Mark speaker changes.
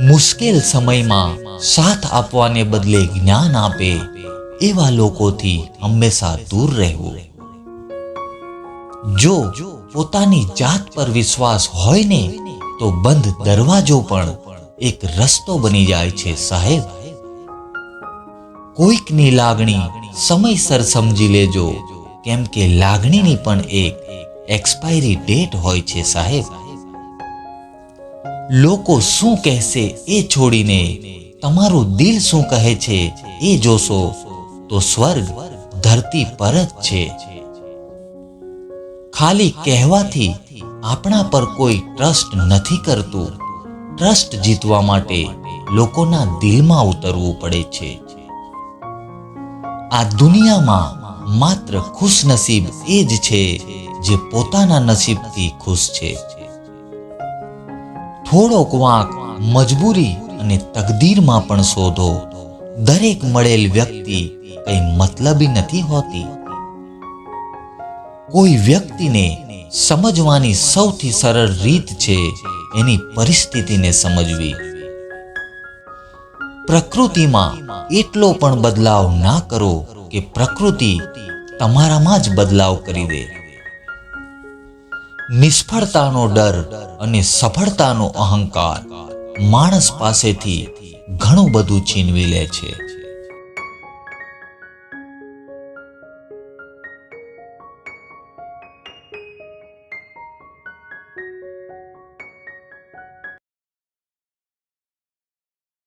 Speaker 1: મુશ્કેલ સમયમાં સાથ આપવાને બદલે જ્ઞાન આપે એવા લોકોથી હંમેશા દૂર રહેવું. જો પોતાની જાત પર વિશ્વાસ હોય ને, તો બંધ દરવાજો પણ એક રસ્તો બની જાય છે સાહેબ. કોઈકની લાગણી સમયસર સમજી લેજો, કેમ કે લાગણીની પણ એક એક્સપાયરી ડેટ હોય છે સાહેબ. લોકો શું કહેશે એ છોડીને તમારું દિલ શું કહે છે એ જોશો તો સ્વર્ગ ધરતી પર જ છે. ખાલી કહેવાથી આપણા પર કોઈ ટ્રસ્ટ નથી કરતું. ટ્રસ્ટ જીતવા માટે લોકોના દિલમાં ઉતરવું પડે છે. આ દુનિયામાં માત્ર ખુશનસીબ એ જ છે જે પોતાના નસીબથી ખુશ છે. થોડોક વાંક મજબૂરી અને તકદીરમાં પણ શોધો. દરેક મળેલ વ્યક્તિ કઈ મતલબી નથી હોતી. કોઈ વ્યક્તિને સમજવાની સૌથી સરળ રીત છે એની પરિસ્થિતિને સમજવી. પ્રકૃતિમાં એટલો પણ બદલાવ ના કરો કે પ્રકૃતિ તમારામાં જ બદલાવ કરી દે. નિષ્ફળતાનો ડર અને સફળતાનો અહંકાર. માણસ પાસેથી ઘણું બધું છીનવી લે છે.